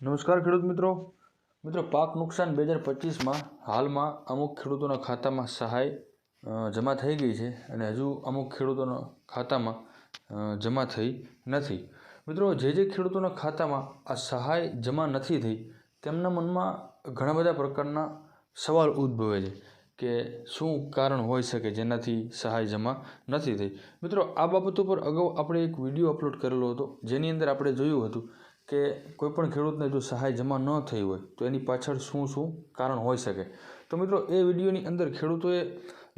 નમસ્કાર ખેડૂત મિત્રો. મિત્રો, પાક નુકસાન બે હજાર પચીસમાં હાલમાં અમુક ખેડૂતોના ખાતામાં સહાય જમા થઈ ગઈ છે અને હજુ અમુક ખેડૂતોના ખાતામાં જમા થઈ નથી. મિત્રો, જે જે ખેડૂતોના ખાતામાં આ સહાય જમા નથી થઈ, તેમના મનમાં ઘણા બધા પ્રકારના સવાલ ઉદ્ભવે છે કે શું કારણ હોઈ શકે જેનાથી સહાય જમા નથી થઈ. મિત્રો, આ બાબતો પર અગાઉ આપણે એક વીડિયો અપલોડ કરેલો હતો, જેની અંદર આપણે જોયું હતું કે કોઈપણ ખેડૂતને જો સહાય જમા ન થઈ હોય, તો એની પાછળ શું શું કારણ હોઈ શકે? તો મિત્રો, એ વિડીયોની અંદર ખેડૂતોએ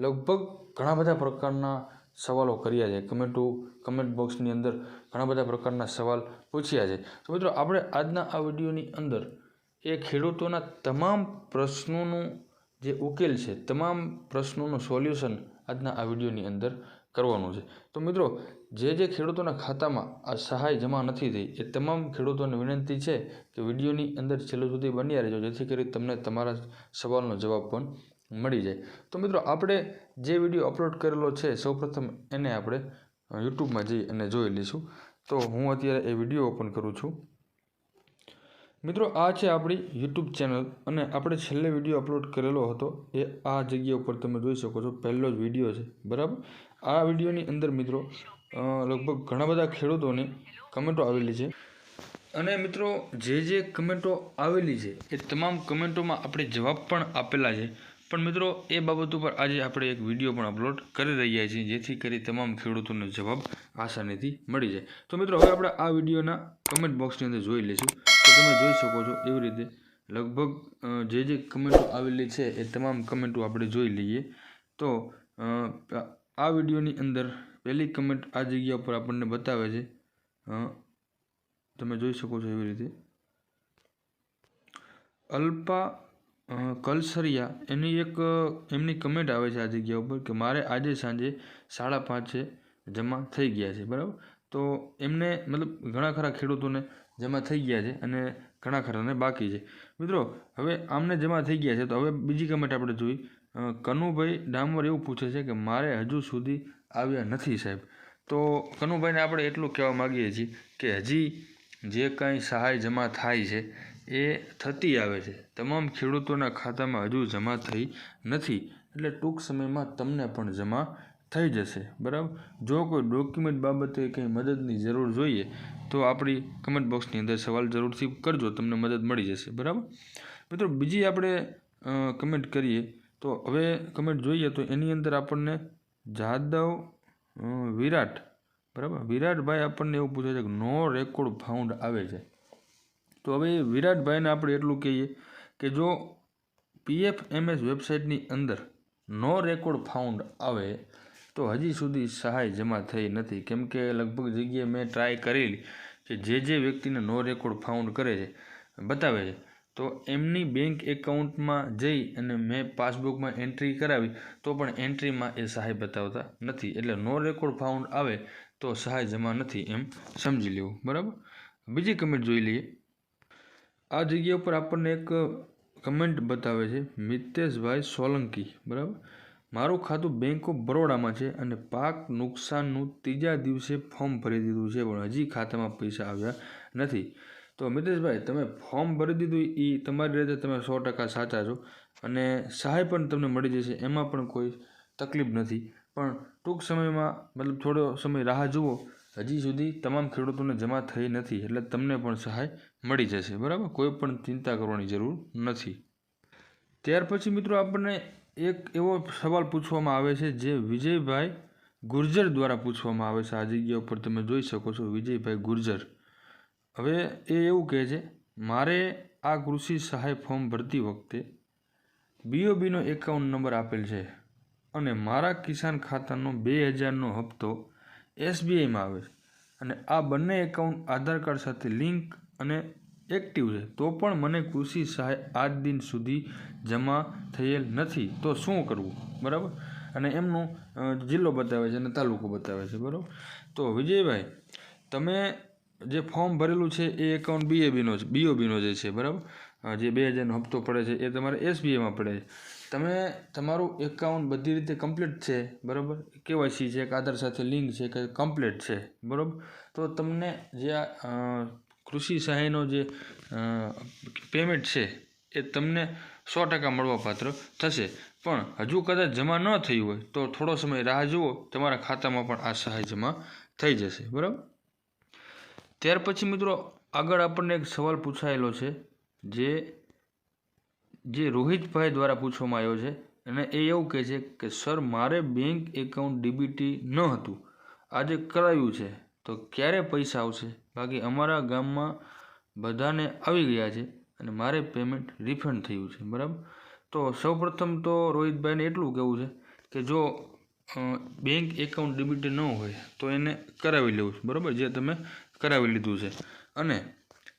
લગભગ ઘણા બધા પ્રકારના સવાલો કર્યા છે. કમેન્ટો, કમેન્ટ બોક્સની અંદર ઘણા બધા પ્રકારના સવાલ પૂછ્યા છે. તો મિત્રો, આપણે આજના આ વિડીયોની અંદર એ ખેડૂતોના તમામ પ્રશ્નોનું જે ઉકેલ છે, તમામ પ્રશ્નોનું સોલ્યુશન આજના આ વિડીયોની અંદર કરવાનું છે. તો મિત્રો, જે જે ખેડૂતોના ખાતામાં આ સહાય જમા નથી થઈ, એ તમામ ખેડૂતોને વિનંતી છે કે વિડીયોની અંદર છેલ્લો સુધી બન્યા રહેજો, જેથી કરી તમને તમારા સવાલનો જવાબ પણ મળી જાય. તો મિત્રો, આપણે જે વીડિયો અપલોડ કરેલો છે, સૌપ્રથમ એને આપણે યુટ્યુબમાં જઈ અને જોઈ લઈશું. તો હું અત્યારે એ વીડિયો ઓપન કરું છું. મિત્રો, આ છે આપણી યુટ્યુબ ચેનલ અને આપણે છેલ્લે વીડિયો અપલોડ કરેલો હતો, એ આ જગ્યા ઉપર તમે જોઈ શકો છો, પહેલો જ વીડિયો છે, બરાબર? આ વિડીયોની અંદર મિત્રો લગભગ ઘણા બધા ખેડૂતોને કમેન્ટો આવેલી છે. અને મિત્રો, જે જે કમેન્ટો આવેલી છે, એ તમામ કમેન્ટોમાં આપણે જવાબ પણ આપેલા છે. પણ મિત્રો, એ બાબત ઉપર આજે આપણે એક વીડિયો પણ અપલોડ કરી રહ્યા છીએ, જેથી કરી તમામ ખેડૂતોને જવાબ આસાનીથી મળી જાય. તો મિત્રો, હવે આપણે આ વિડીયોના કમેન્ટ બોક્સની અંદર જોઈ લઈશું. તો તમે જોઈ શકો છો એવી રીતે લગભગ જે જે કમેન્ટો આવેલી છે, એ તમામ કમેન્ટો આપણે જોઈ લઈએ. તો આ વિડીયોની અંદર પહેલી કમેન્ટ આ જગ્યા ઉપર આપણને બતાવે છે. તમે જોઈ શકો છો એવી રીતે. અલ્પા કલસરિયા, એની એક, એમની કમેન્ટ આવે છે આ જગ્યા ઉપર કે મારે આજે સાંજે સાડા પાંચે જમા થઈ ગયા છે, બરાબર? તો એમને મતલબ ઘણા ખરા ખેડૂતોને જમા થઈ ગયા છે અને ઘણા ખરાને બાકી છે. મિત્રો, હવે આમને જમા થઈ ગયા છે, તો હવે બીજી કમેન્ટ આપણે જોઈ. કનુભાઈ ડામર એવું પૂછે છે કે મારે હજુ સુધી આવ્યા નથી સાહેબ. તો કનુભાઈને આપણે એટલું કહેવા માગીએ છીએ કે હજી જે કાંઈ સહાય જમા થાય છે એ થતી આવે છે. તમામ ખેડૂતોના ખાતામાં હજુ જમા થઈ નથી એટલે ટૂંક સમયમાં તમને પણ જમા થઈ જશે. બરાબર? જો કોઈ ડોક્યુમેન્ટ બાબતે કંઈ મદદની જરૂર જોઈએ તો આપણી કમેન્ટ બોક્સની અંદર સવાલ જરૂરથી કરજો, તમને મદદ મળી જશે. બરાબર? મિત્રો, બીજી આપણે કમેન્ટ કરીએ તો હવે કમેન્ટ જોઈએ તો એની અંદર આપણને જાદવ વિરાટ, બરાબર? વિરાટભાઈ આપણને એવું પૂછે છે કે નો રેકોર્ડ ફાઉન્ડ આવે છે. તો હવે વિરાટભાઈને આપણે એટલું કહીએ કે જો પીએફ એમએસ વેબસાઇટની અંદર નો રેકોર્ડ ફાઉન્ડ આવે, તો હજી સુધી સહાય જમા થઈ નથી. કેમ કે લગભગ જગ્યાએ મેં ટ્રાય કરેલી કે જે જે વ્યક્તિને નો રેકોર્ડ ફાઉન્ડ કરે છે, બતાવે છે. તો એમની બેંક એકાઉન્ટમાં જઈ અને મેં પાસબુકમાં એન્ટ્રી કરાવી, તો પણ એન્ટ્રીમાં એ સહાય બતાવતા નથી. એટલે નો રેકોર્ડ ફાઉન્ડ આવે તો સહાય જમા નથી એમ સમજી લેવું. બરાબર? બીજી કમેન્ટ જોઈ લઈએ. આ જગ્યા ઉપર આપણને એક કમેન્ટ બતાવે છે, મિતેશભાઈ સોલંકી. બરાબર? મારું ખાતું બેંક ઓફ બરોડામાં છે અને પાક નુકસાનનું ત્રીજા દિવસે ફોર્મ ભરી દીધું છે, પણ હજી ખાતામાં પૈસા આવ્યા નથી. તો મિતેશભાઈ, તમે ફોર્મ ભરી દીધું એ તમારી રીતે તમે સો ટકા સાચા છો. અને સહાય પણ તમને મળી જશે, એમાં પણ કોઈ તકલીફ નથી. પણ ટૂંક સમયમાં, મતલબ થોડો સમય રાહ જુઓ, હજી સુધી તમામ ખેડૂતોને જમા થઈ નથી, એટલે તમને પણ સહાય મળી જશે, બરાબર? કોઈ પણ ચિંતા કરવાની જરૂર નથી. ત્યાર પછી મિત્રો, આપણને એક એવો સવાલ પૂછવામાં આવે છે, જે વિજયભાઈ ગુર્જર દ્વારા પૂછવામાં આવે છે. આ જગ્યા ઉપર તમે જોઈ શકો છો, વિજયભાઈ ગુર્જર. હવે એ એવું કહે છે, મારે આ કૃષિ સહાય ફોર્મ ભરતી વખતે બીઓબીનો એકાઉન્ટ નંબર આપેલ છે અને મારા કિસાન ખાતાનો બે હજારનો હપ્તો એસબીઆઈમાં આવે અને આ બંને એકાઉન્ટ આધાર કાર્ડ સાથે લિંક અને એક્ટિવ છે. તો પણ મને કૃષિ સહાય આજ દિન સુધી જમા થયેલ નથી. તો શું કરવું? બરાબર? અને એમનું જિલ્લો બતાવે છે અને તાલુકો બતાવે છે. બરાબર? તો વિજયભાઈ, તમે જે ફોર્મ ભરેલું છે એ એકાઉન્ટ બીએબીનો છે બીઓબીનો જે છે, બરાબર? જે બે હજારનો હપ્તો પડે છે એ તમારે એસબીઆઈમાં પડે. છે તમે, તમારું એકાઉન્ટ બધી રીતે કમ્પ્લીટ છે, બરાબર? કેવાયસી છે કે આધાર સાથે લિંક છે, કે કમ્પ્લીટ છે, બરાબર? તો તમને જે આ કૃષિ સહાયનો જે પેમેન્ટ છે એ તમને સો ટકા મળવાપાત્ર થશે. પણ હજુ કદાચ જમા ન થયું હોય તો થોડો સમય રાહ જુઓ, તમારા ખાતામાં પણ આ સહાય જમા થઈ જશે, બરાબર? ત્યાર પછી મિત્રો આગળ આપણને એક સવાલ પૂછાયેલો છે, જે જે રોહિતભાઈ દ્વારા પૂછવામાં આવ્યો છે, અને એ એવું કહે છે કે, સર, મારે બેંક એકાઉન્ટ ડીબીટી ન હતું. આજે કરાવ્યું છે. તો ક્યારે પૈસા આવશે? બાકી અમારા ગામમાં બધાને આવી ગયા છે અને મારે પેમેન્ટ રિફંડ થયું છે. બરાબર? તો સૌપ્રથમ તો રોહિતભાઈને એટલું કહેવું છે કે જો બેંક એકાઉન્ટ ડીબીટી ન હોય, તો એને કરાવી લેવું બરાબર? જે તમે કરાવી લીધું છે. અને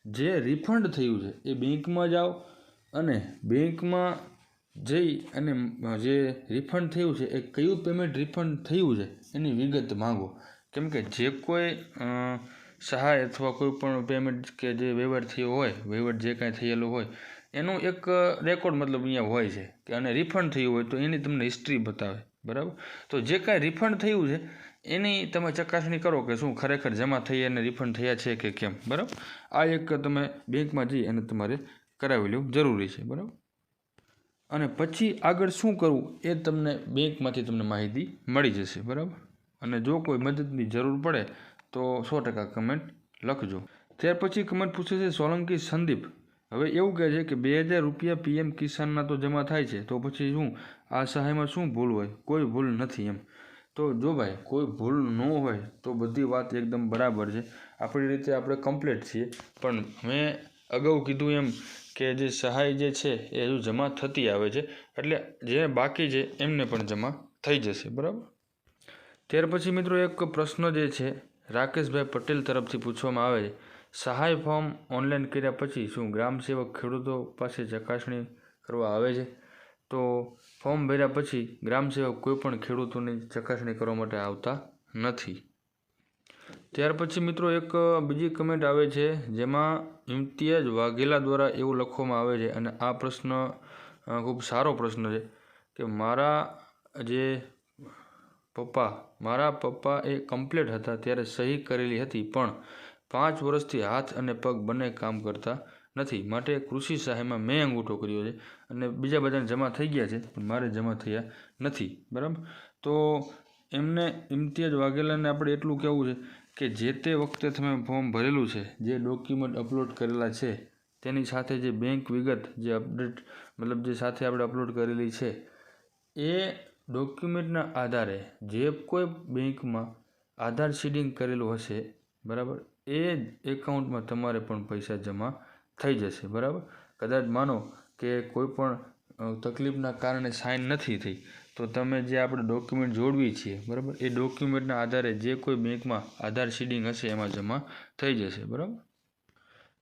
જે રિફંડ થયું છે, એ બેંકમાં જાઓ અને બેંકમાં જઈ અને જે રિફંડ થયું છે, એ કયું પેમેન્ટ રિફંડ થયું છે, એની વિગત માગો. કેમ કે જે કોઈ સહાય અથવા કોઈ પણ પેમેન્ટ કે જે વહીવટ થયો હોય વહીવટ જે કાંઈ થયેલો હોય, એનું એક રેકોર્ડ મતલબ અહીંયા હોય છે કે અને રિફંડ થયું હોય તો એની તમને હિસ્ટ્રી બતાવે. બરાબર? તો જે કાંઈ રિફંડ થયું છે એની તમે ચકાસણી કરો કે શું ખરેખર જમા થઈ અને રિફંડ થયા છે કે કેમ, બરાબર? આ એક તમે બેંકમાં જઈ અને તમારે કરાવી લેવું જરૂરી છે, બરાબર? અને પછી આગળ શું કરવું એ તમને બેંકમાંથી તમને માહિતી મળી જશે, બરાબર? અને જો કોઈ મદદની જરૂર પડે તો સો ટકા કમેન્ટ લખજો. ત્યાર પછી કમેન્ટ પૂછે છે, સોલંકી સંદીપ, હવે એવું કહે છે કે બે હજાર રૂપિયા પીએમ કિસાનના તો જમા થાય છે, તો પછી શું? આ સહાયમાં શું ભૂલ હોય? કોઈ ભૂલ નથી એમ. તો જો ભાઈ, કોઈ ભૂલ ન હોય તો બધી વાત એકદમ બરાબર છે. આપણી રીતે આપણે કમ્પ્લીટ છીએ. પણ મેં અગાઉ કીધું એમ કે જે સહાય જે છે એ હજુ જમા થતી આવે છે. એટલે જે બાકી છે એમને પણ જમા થઈ જશે, બરાબર? ત્યાર પછી મિત્રો એક પ્રશ્ન જે છે, રાકેશભાઈ પટેલ તરફથી પૂછવામાં આવે છે. સહાય ફોર્મ ઓનલાઈન કર્યા પછી શું ગ્રામ સેવક ખેડૂતો પાસે ચકાસણી કરવા આવે છે? તો ફોર્મ ભર્યા પછી ગ્રામસેવક કોઈપણ ખેડૂતોની ચકાસણી કરવા માટે આવતા નથી. ત્યાર પછી મિત્રો એક બીજી કમેન્ટ આવે છે, જેમાં ઇમ્તિયાજ વાઘેલા દ્વારા એવું લખવામાં આવે છે, અને આ પ્રશ્ન ખૂબ સારો પ્રશ્ન છે કે મારા જે પપ્પા, મારા પપ્પા એ કમ્પ્લેટ હતા ત્યારે સહી કરેલી હતી, પણ પાંચ વર્ષથી હાથ અને પગ બંને કામ કરતા નથી. માટે કૃષિ સહાયમાં મેં અંગૂઠો કર્યો છે અને બીજા બધાને જમા થઈ ગયા છે, પણ મારે જમા થયા નથી. બરાબર? તો એમને ઇમ્તિયાજ વાઘેલાને આપણે એટલું કહેવું છે કે જે તે વખતે તમે ફોર્મ ભરેલું છે, જે ડોક્યુમેન્ટ અપલોડ કરેલા છે, તેની સાથે જે બેંક વિગત જે અપડેટ, મતલબ જે સાથે આપણે અપલોડ કરેલી છે, એ ડોક્યુમેન્ટના આધારે જે કોઈ બેંકમાં આધાર સીડિંગ કરેલું હશે, બરાબર, એ એકાઉન્ટમાં તમારે પણ પૈસા જમા થઈ જશે, બરાબર? કદાચ માનો કે કોઈ પણ તકલીફના કારણે સાઇન નથી થઈ, તો તમે જે આપણે ડોક્યુમેન્ટ જોડવી છીએ, બરાબર? એ ડોક્યુમેન્ટના આધારે જે કોઈ બેંકમાં આધાર શીડિંગ હશે, એમાં જમા થઈ જશે, બરાબર?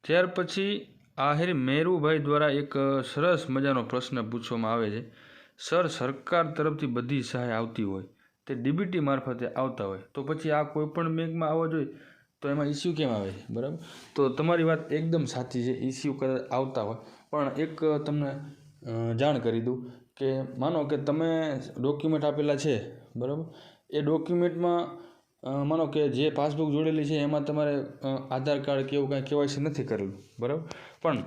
ત્યાર પછી આહિર મેરુભાઈ દ્વારા એક સરસ મજાનો પ્રશ્ન પૂછવામાં આવે છે. સર, સરકાર તરફથી બધી સહાય આવતી હોય, તે ડીબીટી મારફતે આવતા હોય, તો પછી આ કોઈપણ બેંકમાં આવવા જોઈએ? તો એમાં ઇસ્યુ કેમ આવે છે? બરાબર? તો તમારી વાત એકદમ સાચી છે ઇસ્યુ કદાચ આવતા હોય. પણ એક તમને જાણ કરી દઉં કે માનો કે તમે ડોક્યુમેન્ટ આપેલા છે, બરાબર? એ ડોક્યુમેન્ટમાં માનો કે જે પાસબુક જોડેલી છે, એમાં તમારે આધાર કાર્ડ કે એવું કાંઈ કેવાયસી નથી કરેલું, બરાબર? પણ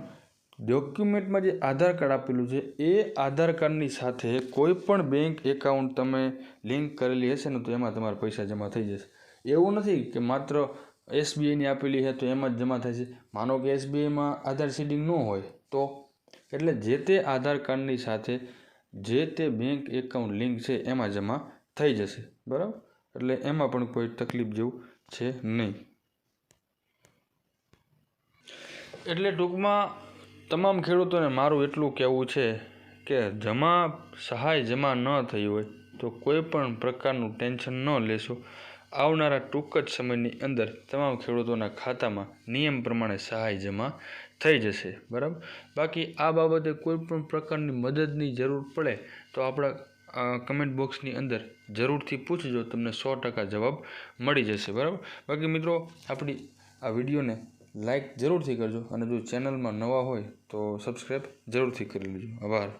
ડોક્યુમેન્ટમાં જે આધાર કાર્ડ આપેલું છે, એ આધાર કાર્ડની સાથે કોઈ પણ બેંક એકાઉન્ટ તમે લિંક કરેલી હશે ને તો એમાં તમારા પૈસા જમા થઈ જશે. એવું નથી કે માત્ર એસબીઆઈની આપેલી છે તો એમાં જ જમા છે. માનો કે એસબીઆઈમાં આધાર સીડિંગ ન હોય, તો એટલે જે તે આધાર કાર્ડની સાથે જે તે બેંક એકાઉન્ટ લિંક છે એમાં જમા થઈ જશે. બરાબર? એટલે એમાં પણ કોઈ તકલીફ જેવું છે નહીં. એટલે ટૂંકમાં તમામ ખેડૂતોને મારું એટલું કહેવું છે કે જમા સહાય જમા ન થઈ હોય, તો કોઈ પણ પ્રકારનું ટેન્શન ન લેશો. આવનારા ટૂંક જ સમયની અંદર તમામ ખેડૂતોના ખાતામાં નિયમ પ્રમાણે સહાય જમા થઈ જશે, બરાબર? બાકી આ બાબતે કોઈપણ પ્રકારની મદદની જરૂર પડે તો આપણા કમેન્ટ બોક્સની અંદર જરૂરથી પૂછજો, તમને સો ટકા જવાબ મળી જશે, બરાબર? બાકી મિત્રો, આપણી આ વિડીયોને લાઈક જરૂરથી કરજો અને જો ચેનલમાં નવા હોય તો સબસ્ક્રાઈબ જરૂરથી કરી લેજો. આભાર.